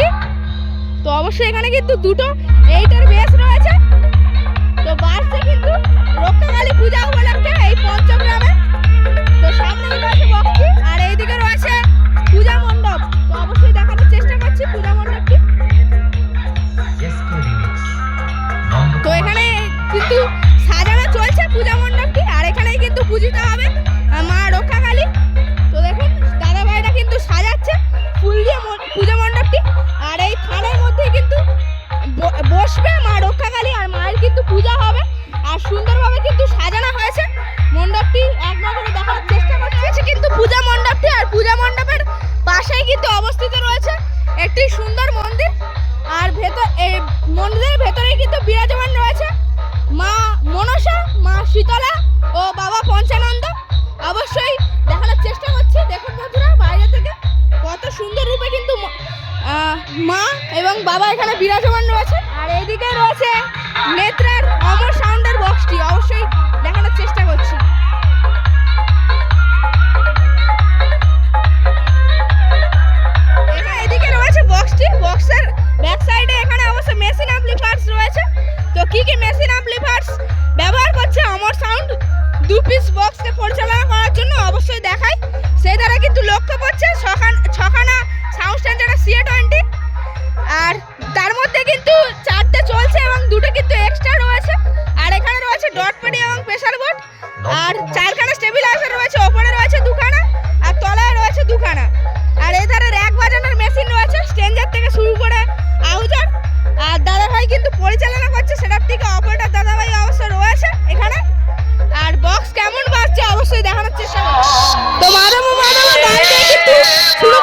বক্সটি তো অবশ্যই এখানে কিন্তু দুটো এইটার বেস রয়েছে। তো বাসে কিন্তু রক্ষাকালী পূজা উপলক্ষে এই পঞ্চগ্রামে। তো সামনে রয়েছে বক্সটি আর এইদিকে রয়েছে পূজা মণ্ডপ। তো অবশ্যই দেখানোর চেষ্টা করছি পূজা মণ্ডপটি। তো এখানে কিন্তু সাজানো চলছে পূজা মণ্ডপটি আর এখানেই কিন্তু পূজিত হবে মা রক্ষাকালী। পাশেই কিন্তু অবস্থিত রয়েছে একটি সুন্দর মন্দির। আর ভেতর, এই মন্দিরের ভেতরেই কিন্তু বিরাজমান রয়েছে মা মনসা, মা শীতলা ও বাবা পঞ্চানন্দ। অবশ্যই দেখানোর চেষ্টা করছি। দেখুন বন্ধুরা, বাইরে থেকে কত সুন্দর রূপে কিন্তু মা এবং বাবা এখানে বিরাজমান রয়েছে। আর এইদিকে রয়েছে নেত্রার অমর সাউন্ডের বক্সটি অবশ্যই এদিকে রয়েছে বক্সটি বক্সের ব্যাক সাইডে এখানে অবশ্য মেশিন অ্যাম্পলিফায়ার্স রয়েছে। তো কি কি মেশিন অ্যাম্পলিফায়ার্স ব্যবহার করছে অমর সাউন্ড দু পিস বক্সকে পরিচালনা করার জন্য অবশ্যই দেখাই। সেই দ্বারা কিন্তু লক্ষ্য করছে ছখান ছখানা সাউন্ড স্ট্যান্ডার্ড সিএ টোয়েন্টি আর তার মধ্যে কিন্তু চারটে চলছে এবং দুটো কিন্তু এক্সট্রা রয়েছে। আর এখানে রয়েছে ডট পেডি এবং প্রেসার বোর্ড আর চারখানা স্টেবিলাইজার রয়েছে, ওপরে রয়েছে দুখানা, আর তলায় রয়েছে দুখানা। থেকে শুরু করে আউজার আর দাদাভাই কিন্তু পরিচালনা করছে, সেটার থেকে অপারেটর দাদাভাই অবশ্য রয়েছে এখানে। আর বক্স কেমন বাজছে অবশ্যই দেখানোর চেষ্টা করছি তো মাধব মাধব গান কিন্তু শুরু